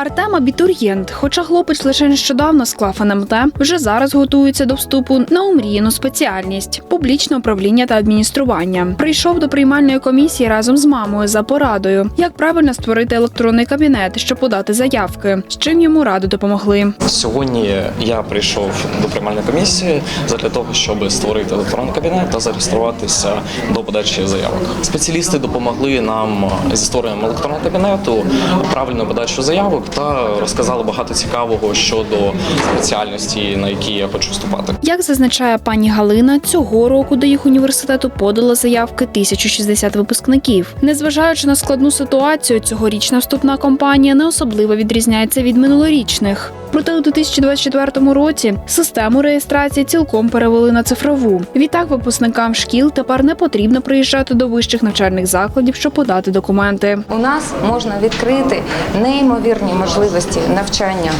Артем абітурієнт, хоча хлопець лише нещодавно склав НМТ, вже зараз готується до вступу на омріяну спеціальність публічне управління та адміністрування. Прийшов до приймальної комісії разом з мамою за порадою, як правильно створити електронний кабінет, щоб подати заявки, з чим йому раду допомогли. Сьогодні я прийшов до приймальної комісії для того, щоб створити електронний кабінет та зареєструватися до подачі заявок. Спеціалісти допомогли нам зі створенням електронного кабінету, правильною подачу заявок та розказала багато цікавого щодо спеціальності, на які я хочу вступати. Як зазначає пані Галина, цього року до їх університету подало заявки 1060 випускників. Незважаючи на складну ситуацію, цьогорічна вступна кампанія не особливо відрізняється від минулорічних. Проте у 2024 році систему реєстрації цілком перевели на цифрову. Відтак випускникам шкіл тепер не потрібно приїжджати до вищих навчальних закладів, щоб подати документи. У нас можна відкрити неймовірні можливості навчання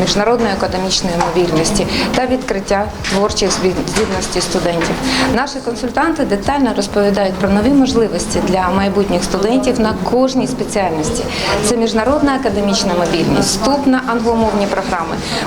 міжнародної академічної мобільності та відкриття творчих здібностей студентів. Наші консультанти детально розповідають про нові можливості для майбутніх студентів на кожній спеціальності. Це міжнародна академічна мобільність, вступ на англомовні програми,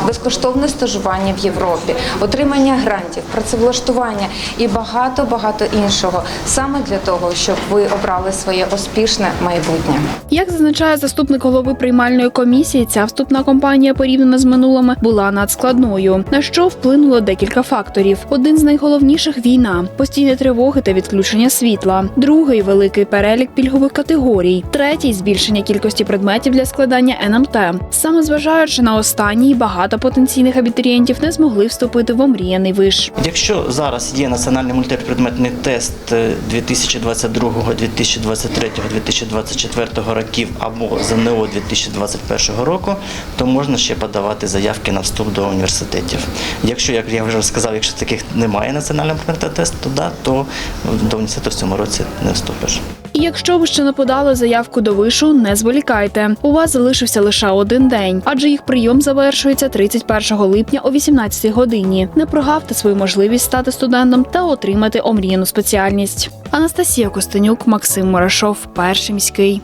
безкоштовне стажування в Європі, отримання грантів, працевлаштування і багато багато іншого саме для того, щоб ви обрали своє успішне майбутнє. Як зазначає заступник голови приймальної комісії, ця вступна кампанія порівняно з минулими була надскладною, на що вплинуло декілька факторів. Один з найголовніших війна, постійні тривоги та відключення світла. Другий великий перелік пільгових категорій. Третій збільшення кількості предметів для складання НМТ. Саме зважаючи на останній, багато потенційних абітурієнтів не змогли вступити в омріяний виш. Якщо зараз є національний мультипредметний тест е, 2022, 2023, 2024 років або ЗНО 2021 року, то можна ще подавати заявки на вступ до університетів. Якщо, як я вже сказав, якщо таких немає національного предметного тесту, то да, то до університету в цьому році не вступиш. І якщо ви ще не подали заявку до вишу, не зволікайте. У вас залишився лише один день, адже їх прийом завершується 31 липня о 18 годині. Не прогавте свою можливість стати студентом та отримати омріяну спеціальність. Анастасія Костенюк, Максим Мурашов, перший міський.